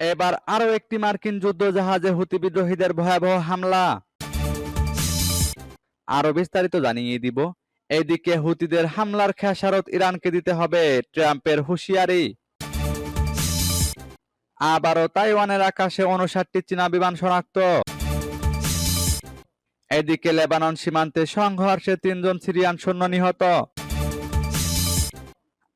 এবার আরও একটি মার্কিন যুদ্ধ জাহাজে হুতি বিদ্রোহীদের ভয়াবহ হামলা। আরও বিস্তারিত জানিয়ে দিব। এদিকে হুতিদের হামলার খেসারত ইরানকে দিতে হবে ট্রাম্পের হুঁশিয়ারি। আবারও তাইওয়ানের আকাশে উনষাটটি চীনা বিমান শনাক্ত। এদিকে লেবানন সীমান্তে সংঘর্ষে তিনজন সিরিয়ান সৈন্য নিহত।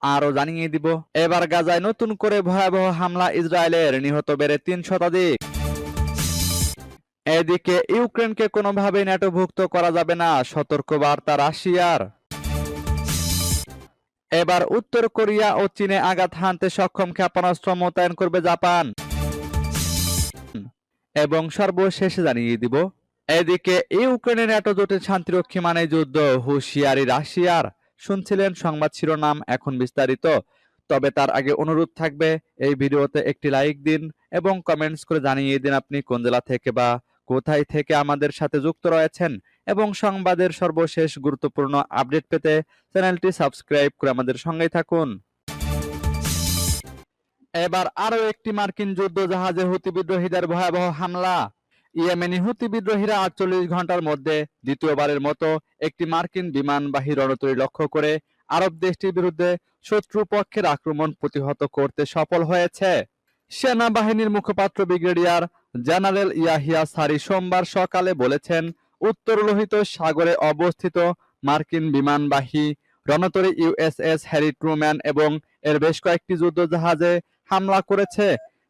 আরও জানিয়ে দিব। এবার গাজায় নতুন করে ভয়াবহ হামলা ইসরায়েলের, নিহত বেড়ে তিন শতাধিক। এদিকে ইউক্রেনকে কোনোভাবেই ন্যাটোভুক্ত করা যাবে না সতর্ক বার্তা রাশিয়ার। এবার উত্তর কোরিয়া ও চীনে আঘাত হানতে সক্ষম ক্ষেপণাস্ত্র মোতায়েন করবে জাপান। এবং সর্বশেষে জানিয়ে দিব, এদিকে ইউক্রেনের ন্যাটো জোটের শান্তিরক্ষী মানে যুদ্ধ হুঁশিয়ারি রাশিয়ার। শুনছিলেন সংবাদ শিরোনাম এখন বিস্তারিত। তবে তার আগে অনুরোধ থাকবে, এই ভিডিওতে একটি লাইক দিন এবং কমেন্টস করে জানিয়ে দিন আপনি কোন জেলা থেকে বা কোথায় থেকে আমাদের সাথে যুক্ত রয়েছেন এবং সংবাদের সর্বশেষ গুরুত্বপূর্ণ আপডেট পেতে চ্যানেলটি সাবস্ক্রাইব করে আমাদের সঙ্গেই থাকুন। এবার আরও একটি মার্কিন যুদ্ধ জাহাজে হুতি বিদ্রোহীদের ভয়াবহ হামলা। ইয়েমেনি হুতি বিদ্রোহীরা আটচল্লিশ ঘণ্টার মধ্যে দ্বিতীয়বারের মতো একটি মার্কিন বিমানবাহী রণতরী লক্ষ্য করে আরব দেশটির বিরুদ্ধে শত্রুপক্ষের আক্রমণ প্রতিহত করতে সফল হয়েছে। সেনাবাহিনীর মুখপাত্র ব্রিগেডিয়ার জেনারেল ইয়াহিয়া সারি সোমবার সকালে বলেছেন উত্তর লোহিত সাগরে অবস্থিত মার্কিন বিমানবাহী রণতরী ইউএসএস হ্যারি ট্রুম্যান এবং এর বেশ কয়েকটি যুদ্ধ জাহাজে হামলা করেছে।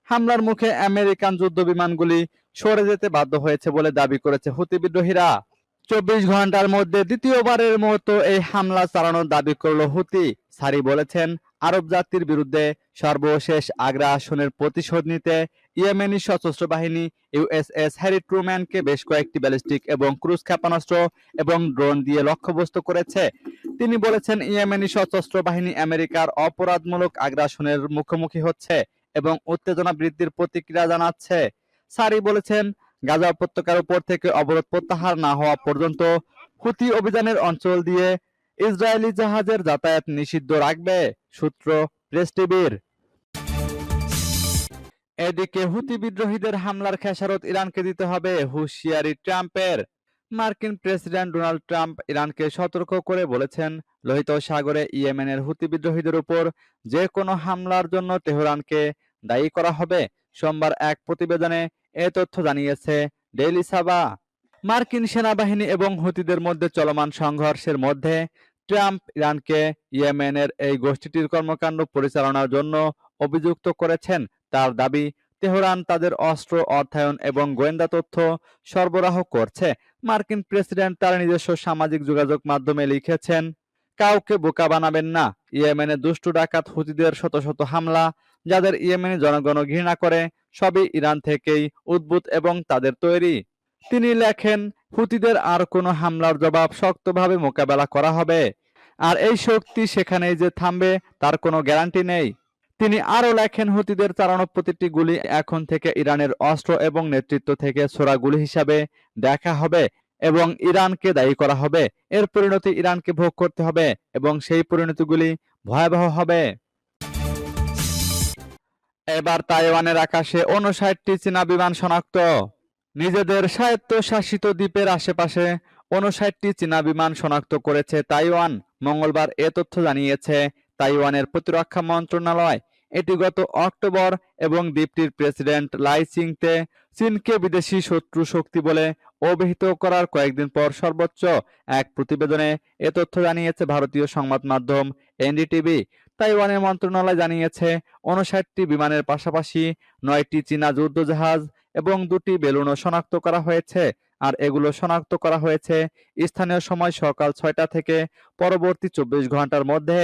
হামলার মুখে আমেরিকান যুদ্ধ বিমানগুলি সরে যেতে বাধ্য হয়েছে বলে দাবি করেছে হুতি বিদ্রোহীরা। চব্বিশ ঘণ্টার মধ্যে দ্বিতীয়বারের মতো এই হামলা চালানোর দাবি করল হুতি। সারি বলেছেন, আরব জাতির বিরুদ্ধে সর্বশেষ আগ্রা আসনের প্রতিশোধ নিতে ইয়েমেনি সশস্ত্র বাহিনী ইউএসএস হ্যারি ট্রুম্যানকে বেশ কয়েকটি ব্যালিস্টিক এবং ক্রুজ ক্ষেপণাস্ত্র এবং ড্রোন দিয়ে লক্ষ্যবস্তু করেছে। তিনি বলেছেন, ইয়েমেনি সশস্ত্র বাহিনী আমেরিকার অপরাধমূলক আগ্রাসনের মুখোমুখি হচ্ছে এবং উত্তেজনা বৃদ্ধির প্রতিক্রিয়া জানাচ্ছে। সারি বলেছেন, গাজা উপত্যকার উপর থেকে অবরোধ প্রত্যাহার না হওয়া পর্যন্ত হুতি অভিযানের অঞ্চল দিয়ে ইসরায়েলি জাহাজের যাতায়াত নিষিদ্ধ রাখবে, সূত্র প্রেস টিভির। এদিকে হুতি বিদ্রোহীদের হামলার খেসারত ইরানকে দিতে হবে হুঁশিয়ারি ট্রাম্পের। মার্কিন প্রেসিডেন্ট ডোনাল্ড ট্রাম্প ইরানকে সতর্ক করে বলেছেন, লোহিত সাগরে ইয়েমেনের হুতি বিদ্রোহীদের উপর যে কোনো হামলার জন্য তেহরানকে দায়ী করা হবে। সোমবার এক প্রতিবেদনে এ তথ্য জানিয়েছে ডেইলি সাবা। মার্কিন সেনাবাহিনী এবং হুতিদের মধ্যে চলমান সংঘর্ষের মধ্যে ট্রাম্প ইরানকে ইয়েমেনের এই গোষ্ঠীটির কর্মকাণ্ড পরিচালনার জন্য অভিযুক্ত করেছেন। তার দাবি, তেহরান তাদের অস্ত্র, অর্থায়ন এবং গোয়েন্দা তথ্য সরবরাহ করছে। মার্কিন প্রেসিডেন্ট তার নিজস্ব সামাজিক যোগাযোগ মাধ্যমে লিখেছেন, কাউকে বোকা বানাবেন না। ইয়েমেনে দুষ্টু ডাকাত হুতিদের শত শত হামলা যাদের ইয়েমেনি জনগণ ঘৃণা করে, সবই ইরান থেকেই উদ্ভূত এবং তাদের তৈরি। তিনি লেখেন, হুতিদের আর কোনো হামলার জবাব শক্তভাবে মোকাবেলা করা হবে। আর এই শক্তি সেখানেই যে থামবে, তার কোনো গ্যারান্টি নেই। তিনি আরও লেখেন, হুতিদের চালানো প্রতিটি গুলি এখন থেকে ইরানের অস্ত্র এবং নেতৃত্ব থেকে ছোড়া গুলি হিসাবে দেখা হবে এবং ইরানকে দায়ী করা হবে। এর পরিণতি ইরানকে ভোগ করতে হবে এবং সেই পরিণতিগুলি ভয়াবহ হবে। এবার তাইওয়ানের আকাশে উনষাটটি চীনা বিমান শনাক্ত। নিজেদের স্বায়ত্তশাসিত দ্বীপের আশেপাশে উনষাটটি চীনা বিমান শনাক্ত করেছে তাইওয়ান। মঙ্গলবার এ তথ্য জানিয়েছে তাইওয়ানের প্রতিরক্ষা মন্ত্রণালয়। এটি গত অক্টোবর এবং দ্বীপটির প্রেসিডেন্ট লাই চিংতে চীনকে বিদেশি শত্রু শক্তি বলে অভিহিত করার কয়েকদিন পর সর্বোচ্চ এক প্রতিবেদনে এ তথ্য জানিয়েছে ভারতীয় সংবাদ মাধ্যম এনডিটিভি। তাইওয়ানের মন্ত্রণালয় জানিয়েছে উনষাটটি বিমানের পাশাপাশি নয়টি চীনা যুদ্ধজাহাজ এবং দুটি বেলুনও শনাক্ত করা হয়েছে, আর এগুলো শনাক্ত করা হয়েছে স্থানীয় সময় সকাল ছয়টা থেকে পরবর্তী চব্বিশ ঘণ্টার মধ্যে।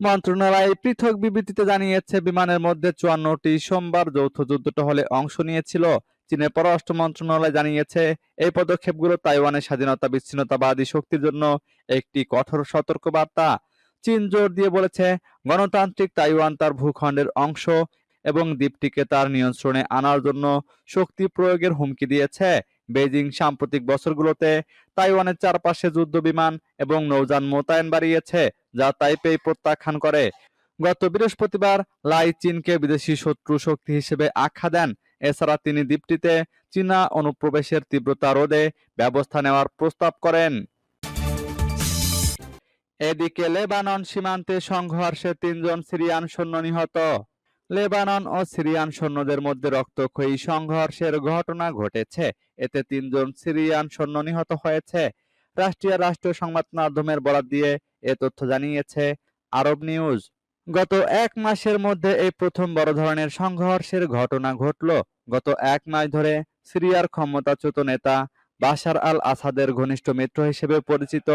মন্ত্রণালয় পৃথক বিবৃতিতে জানিয়েছে, বিমানের মধ্যে চুয়ান্নটি সোমবার যৌথ যুদ্ধটহলে অংশ নিয়েছিল। চীনের পররাষ্ট্র মন্ত্রণালয় জানিয়েছে, এই পদক্ষেপগুলো তাইওয়ানের স্বাধীনতা, বিচ্ছিন্নতাবাদী শক্তির জন্য একটি কঠোর সতর্কবার্তা। চীন জোর দিয়ে বলেছে, গণতান্ত্রিক তাইওয়ান তার ভূখণ্ডের অংশ এবং দ্বীপটিকে তার নিয়ন্ত্রণে আনার জন্য শক্তি প্রয়োগের হুমকি দিয়েছে। বেজিং সাম্প্রতিক বছরগুলোতে তাইওয়ানের চারপাশে যুদ্ধ বিমান এবং নৌযান মোতায়েন বাড়িয়েছে, যা তাইপেই প্রত্যাখ্যান করে। গত বৃহস্পতিবার লাই চীনকে বিদেশি শত্রু শক্তি হিসেবে আখ্যা দেন। এছাড়া তিনি দ্বীপটিতে চীনা অনুপ্রবেশের তীব্রতা রোধে ব্যবস্থা নেওয়ার প্রস্তাব করেন। এদিকে লেবানন সীমান্তে সংঘর্ষে তিনজন সিরিয়ান সৈন্য নিহত। লেবানন ও সিরিয়ান সৈন্যদের মধ্যে রক্তক্ষয়ী সংঘর্ষের ঘটনা ঘটেছে। এতে তিনজন সিরিয়ান সৈন্য নিহত হয়েছে। রাষ্ট্রীয় রাষ্ট্রীয় সংবাদ মাধ্যমের বরাত দিয়ে এ তথ্য জানিয়েছে আরব নিউজ। গত এক মাসের মধ্যে এই প্রথম বড় ধরনের সংঘর্ষের ঘটনা ঘটল। গত এক মাস ধরে সিরিয়ার ক্ষমতাচ্যুত নেতা বাশার আল আসাদের ঘনিষ্ঠ মিত্র হিসেবে পরিচিত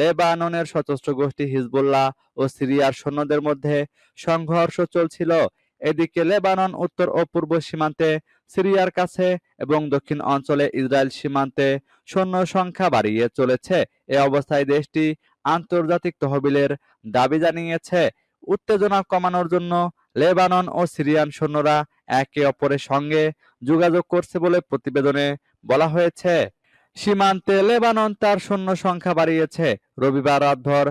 লেবাননের সশস্ত্র গোষ্ঠী হিজবুল্লাহ ও সিরিয়ার সৈন্যদের মধ্যে সংঘর্ষ চলছিল। এদিকে লেবানন উত্তর ও পূর্ব সীমান্তে সিরিয়ার কাছে এবং দক্ষিণ অঞ্চলে ইসরায়েল সীমান্তে সৈন্য সংখ্যা বাড়িয়ে চলেছে। এ অবস্থায় দেশটি আন্তর্জাতিক তহবিলের দাবি জানিয়েছে। উত্তেজনা কমানোর জন্য লেবানন ও সিরিয়ান সৈন্যরা একে অপরের সঙ্গে যোগাযোগ করছে বলে প্রতিবেদনে বলা হয়েছে। সীমান্তে লেবানন তার সৈন্য সংখ্যা বাড়িয়েছে। রবিবার রাতভর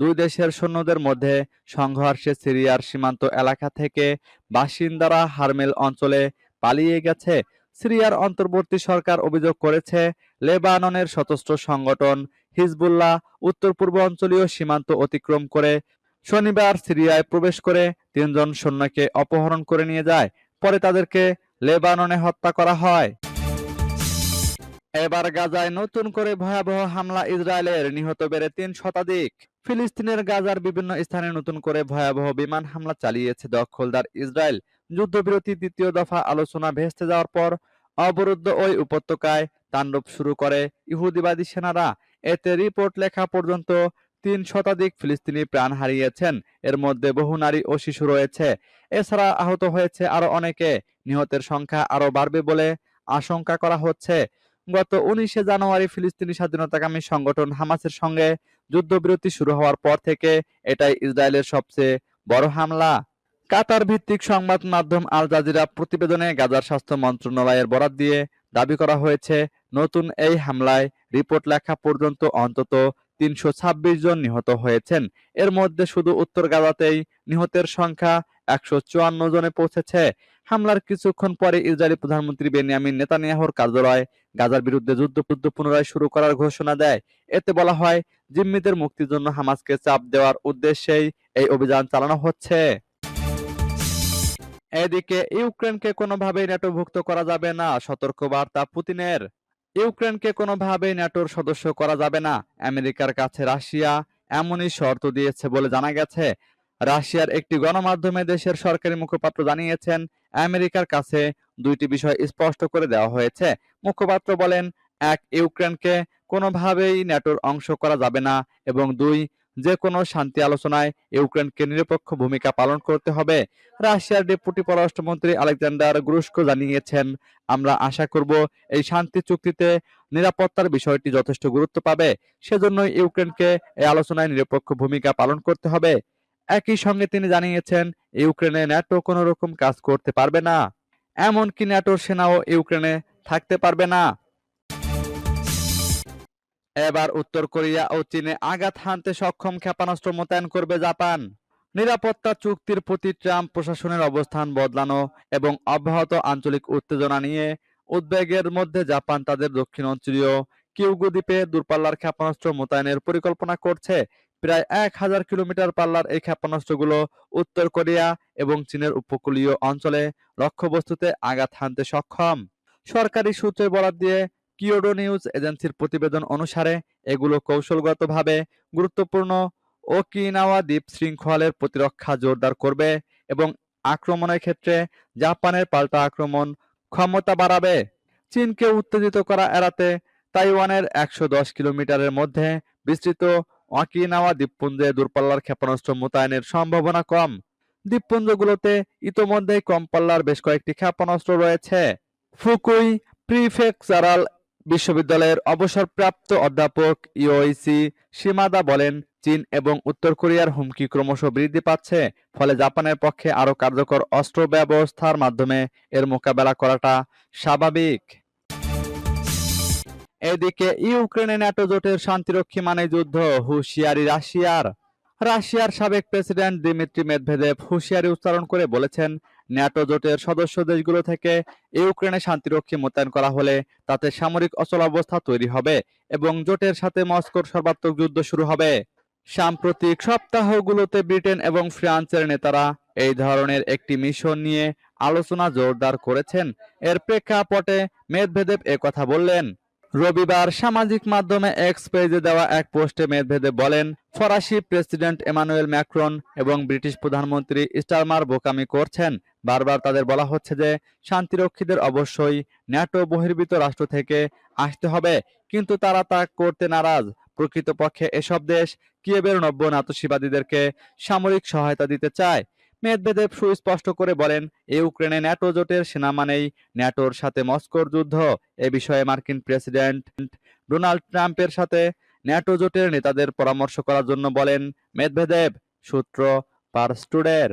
দুই দেশের সৈন্যদের মধ্যে সংঘর্ষে সিরিয়ার সীমান্ত এলাকা থেকে বাসিন্দারা হারমেল অঞ্চলে পালিয়ে গেছে। সিরিয়ার অন্তর্বর্তী সরকার অভিযোগ করেছে, লেবাননের সশস্ত্র সংগঠন হিজবুল্লাহ উত্তর পূর্ব অঞ্চলীয় সীমান্ত অতিক্রম করে শনিবার সিরিয়ায় প্রবেশ করে তিনজন সৈন্যকে অপহরণ করে নিয়ে যায়। পরে তাদেরকে লেবাননে হত্যা করা হয়। এবার গাজায় নতুন করে ভয়াবহ হামলা ইসরায়েলের নিহত বেড়ে তিন শতাধিক। ফিলিস্তিনের গাজার বিভিন্ন স্থানে নতুন করে ভয়াবহ বিমান হামলা চালিয়েছে দখলদার ইসরায়েল। যুদ্ধবিরতি দ্বিতীয় দফা আলোচনা ভেস্তে যাওয়ার পর অবরুদ্ধ ওই উপত্যকায় তাণ্ডব শুরু করে ইহুদিবাদী সেনারা। এতে রিপোর্ট লেখা পর্যন্ত তিন শতাধিক ফিলিস্তিনি প্রাণ হারিয়েছেন। এর মধ্যে বহু নারী ও শিশু রয়েছে। এছাড়া আহত হয়েছে আরও অনেকে। নিহতের সংখ্যা আরও বাড়বে বলে আশঙ্কা করা হচ্ছে। গত উনিশে জানুয়ারি ফিলিস্তিনি স্বাধীনতাকামী সংগঠন হামাসের সঙ্গে যুদ্ধবিরতি শুরু হওয়ার পর থেকে এটাই ইসরায়েলের সবচেয়ে বড় হামলা। কাতার ভিত্তিক সংবাদ মাধ্যম আল জাজিরা প্রতিবেদনে গাজার স্বাস্থ্য মন্ত্রণালয়ের বরাত দিয়ে দাবি করা হয়েছে, নতুন এই হামলায় রিপোর্ট লেখা পর্যন্ত অন্তত তিনশো ছাব্বিশ জন নিহত হয়েছেন। এর মধ্যে শুধু উত্তর গাজাতেই নিহতের সংখ্যা একশো চুয়ান্ন জনে পৌঁছেছে। হামলার কিছুক্ষণ পরে ইসরায়েলি প্রধানমন্ত্রী বেনিয়ামিন নেতানিয়াহুর কার্যালয় গাজার বিরুদ্ধে যুদ্ধ যুদ্ধ পুনরায় শুরু করার ঘোষণা দেয়। এতে বলা হয়, জিম্মিদের মুক্তির জন্য হামাসকে চাপ দেওয়ার উদ্দেশ্যেই এই অভিযান চালানো হচ্ছে। এদিকে, ইউক্রেনকে কোনোভাবেই ন্যাটোভুক্ত করা যাবে না, সতর্কবার্তা পুতিনের। ইউক্রেনকে কোনোভাবেই ন্যাটোর সদস্য করা যাবে না। আমেরিকার কাছে রাশিয়া এমনই শর্ত দিয়েছে বলে জানা গেছে। রাশিয়ার একটি গণমাধ্যমে দেশের সরকারি মুখপাত্র জানিয়েছেন, আমেরিকার কাছে দুইটি বিষয় স্পষ্ট করে দেওয়া হয়েছে। মুখপাত্র বলেন, এক, ইউক্রেনকে কোনোভাবেই ন্যাটোর অংশ করা যাবে না এবং দুই যে কোনো শান্তি আলোচনায় ইউক্রেনকে নিরপেক্ষ ভূমিকা পালন করতে হবে। রাশিয়ার ডেপুটি পররাষ্ট্রমন্ত্রী আলেকজান্ডার গ্রুস্কো জানিয়েছেন, আমরা আশা করব এই শান্তি চুক্তিতে নিরাপত্তার বিষয়টি যথেষ্ট গুরুত্ব পাবে। সেজন্যই ইউক্রেনকে এই আলোচনায় নিরপেক্ষ ভূমিকা পালন করতে হবে। একই সঙ্গে তিনি জানিয়েছেন, ইউক্রেনে ন্যাটো কোনো রকম কাজ করতে পারবে না। এমনকি ন্যাটোর সেনাও ইউক্রেনে থাকতে পারবে না। এবার উত্তর কোরিয়া ও চীনে আঘাত হানতে সক্ষম ক্ষেপণাস্ত্র মোতায়েন করবে জাপান। নিরাপত্তা চুক্তির প্রতি ট্রাম্প প্রশাসনের অবস্থান বদলানো এবং অব্যাহত আঞ্চলিক উত্তেজনা নিয়ে উদ্বেগের মধ্যে জাপান তাদের দক্ষিণ অঞ্চলীয় কিউগু দ্বীপে দূরপাল্লার ক্ষেপণাস্ত্র মোতায়েনের পরিকল্পনা করছে। প্রায় এক হাজার কিলোমিটার পাল্লার এই ক্ষেপণাস্ত্রগুলো উত্তর কোরিয়া এবং চীনের উপকূলীয় অঞ্চলে লক্ষ্যবস্তুতে আঘাত হানতে সক্ষম। সরকারি সূত্রে বরাত দিয়ে কিয়োডো নিউজ এজেন্সির প্রতিবেদন অনুসারে এগুলো কৌশলগতভাবে গুরুত্বপূর্ণ। ওকিনাওয়া দ্বীপ শৃঙ্খলের প্রতিরক্ষা জোরদার করবে এবং আক্রমণের ক্ষেত্রে জাপানের পাল্টা আক্রমণ ক্ষমতা বাড়াবে। চীনকে উত্তেজিত করা এড়াতে তাইওয়ানের একশো দশ কিলোমিটারের মধ্যে বিস্তৃত ওয়াকিনাওয়া দ্বীপপুঞ্জে দূরপাল্লার ক্ষেপণাস্ত্র মোতায়েনের সম্ভাবনা কম। দ্বীপপুঞ্জগুলোতে ইতোমধ্যেই কম পাল্লার বেশ কয়েকটি ক্ষেপণাস্ত্র রয়েছে। ফুকুই প্রিফেকচারাল বিশ্ববিদ্যালয়ের অবসরপ্রাপ্ত অধ্যাপক ইওইসি সীমাদা বলেন, চীন এবং উত্তর কোরিয়ার হুমকি ক্রমশ বৃদ্ধি পাচ্ছে, ফলে জাপানের পক্ষে আরও কার্যকর অস্ত্র ব্যবস্থার মাধ্যমে এর মোকাবেলা করাটা স্বাভাবিক। এদিকে ইউক্রেনে ন্যাটো জোটের শান্তিরক্ষী মানে যুদ্ধ, হুঁশিয়ারি রাশিয়ার। রাশিয়ার সাবেক প্রেসিডেন্ট দিমিত্রি মেদভেদেভ হুঁশিয়ারি উচ্চারণ করে বলেছেন, ন্যাটো জোটের সদস্য দেশগুলো থেকে ইউক্রেনে শান্তিরক্ষী মোতায়েন করা হলে তাতে সামরিক অচলাবস্থা তৈরি হবে এবং জোটের সাথে মস্কোর সর্বাত্মক যুদ্ধ শুরু হবে। সাম্প্রতিক সপ্তাহগুলোতে ব্রিটেন এবং ফ্রান্সের নেতারা এই ধরনের একটি মিশন নিয়ে আলোচনা জোরদার করেছেন। এর প্রেক্ষাপটে মেদভেদেব কথা বললেন। রবিবার সামাজিক মাধ্যমে এক্স পেজে দেওয়া এক পোস্টে মেদভেদেব বলেন, ফরাসি প্রেসিডেন্ট এমানুয়েল ম্যাক্রন এবং ব্রিটিশ প্রধানমন্ত্রী স্টারমার বোকামি করছেন। বারবার তাদের বলা হচ্ছে যে, শান্তিরক্ষীদের অবশ্যই ন্যাটো বহির্ভূত রাষ্ট্র থেকে আসতে হবে, কিন্তু তারা তা করতে নারাজ। প্রকৃতপক্ষে এসব দেশ কিয়েবের নব্য নাতসীবাদীদেরকে সামরিক সহায়তা দিতে চায়। মেদভেদেব সুস্পষ্ট করে বলেন ইউক্রেনে ন্যাটো জোটের সেনা মানেই ন্যাটোর সাথে মস্কোর যুদ্ধ, এ বিষয়ে মার্কিন প্রেসিডেন্ট ডোনাল্ড ট্রাম্পের সাথে ন্যাটো জোটের নেতাদের পরামর্শ করার জন্য বলেন মেদভেদেব সূত্র পার স্টুডের